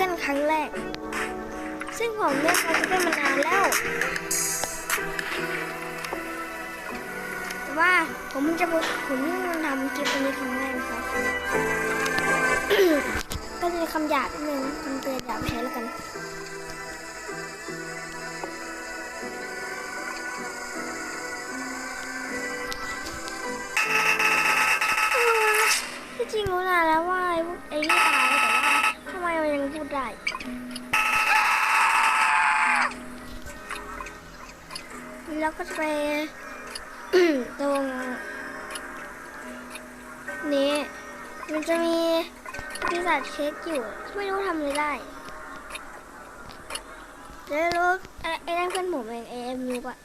กิลครั้งแรก ซึ่งผมเล่นฟาสเกิลมานานแล้ว แต่ว่าผมจะผมเพิ่งทำคลิปนนี้ครั้งแรกนะครับก็จะมีคำหยาบนิดนึงคำเตือนหยาบใช้แล้วกัน ได้แล้วก็จะไปตรงนี้ มันจะมีปีศาจเค้กอยู่ไม่รู้ทำอะไรได้เดี๋ยวรู้ไอ้ไอ้นั่นเพื่อนผมเองเอ็มยูปะ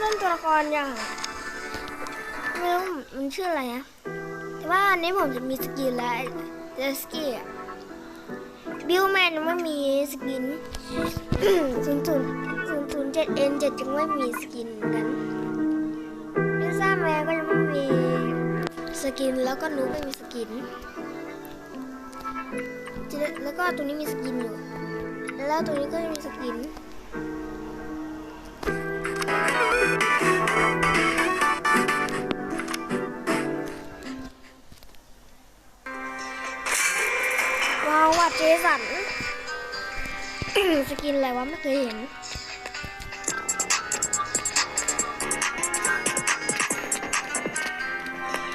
เล่นตัวละครอย่างไม่รู้มันชื่ออะไรนะแต่ว่าอันนี้ผมจะมีสกินแล้วเจสกี้บิลแมนไม่มีสกินศูนย์ศูนย์ศูนย์ศูนย์เจ็ดเอ็นเจ็ดยังไม่มีสกินนกันพิซซ่าแมวก็ยังไม่มีสกินแล้วก็นูไม่มีสกิน แล้วก็ตัวนี้มีสกินอยู่ แล้วตัวนี้ก็มีสกิน ว้าวว่ะเจสัน สกินอะไรวะไม่เคยเห็น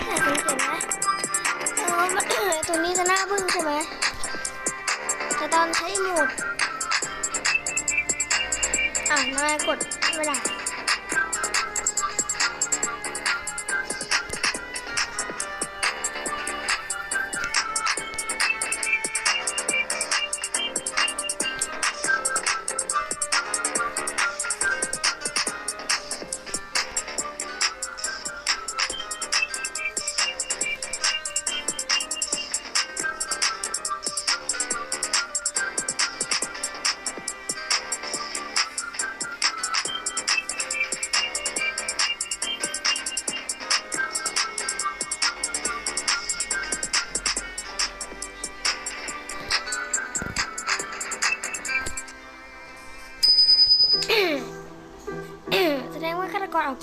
แต่คุณเห็นไหมเออมันตัวนี้จะหน้าบึ้งใช่ไหมแต่ตอนใช้โหมดอะทำไมกดไม่ได้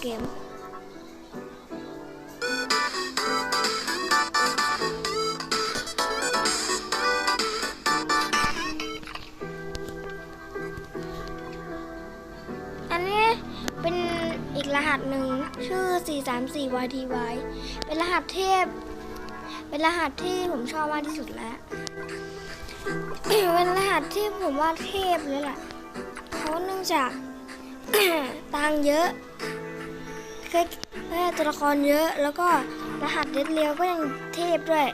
เกมอันนี้เป็นอีกรหัสหนึ่งชื่อ 434YTY เป็นรหัสเทพ เป็นรหัสที่ผมชอบมากที่สุดแล้ว เป็นรหัสที่ผมว่าเทพเลยแหละ เพราะเนื่องจากตังเยอะ เคยเอ่อตัวละครเยอะ แล้วก็รหัสเด็ดเลียวก็ยังเทพด้วย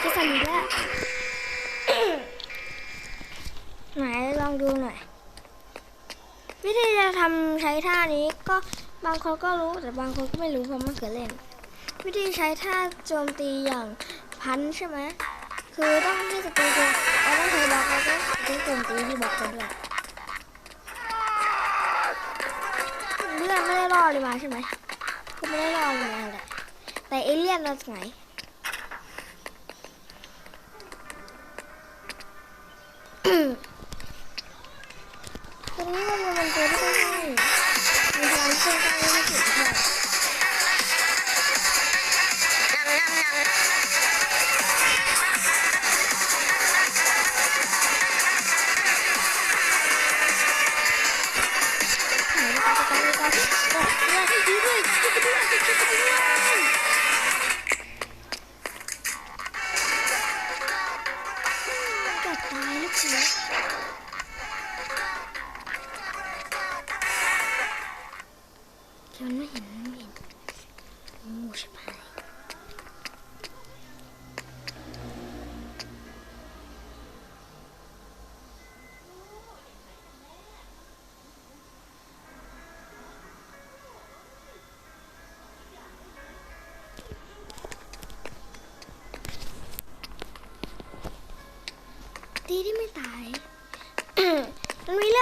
ที่สั่นอีกแล้วไหนลองดูหน่อย วิธีจะทำใช้ท่านี้ก็ บางคนก็รู้แต่บางคนก็ไม่รู้เพราะมันเคยเล่น วิธีใช้ท่าโจมตีอย่างพันใช่ไหมคือต้องให้สตีเราต้องใช้บล็อกแล้วก็ใช้โจมตีที่บล็อกกันด้วยเลื่อนไม่ได้รอดเลยมาใช่ไหมคือไม่ได้รอดเลยแหละแต่เอเลี่ยนเราไงตรงนี้มันมันตัวที่ต้ Bye.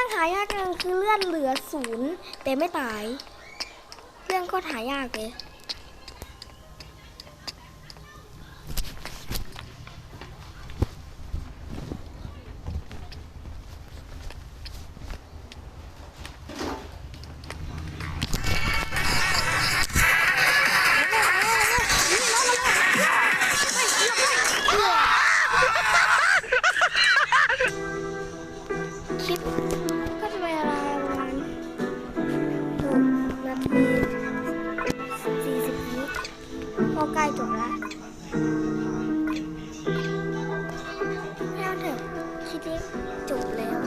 รื่องหายากนึงคือเลื่อนเหลือศูนย์แต่ไม่ตาย เรื่องก็หายากเลย You.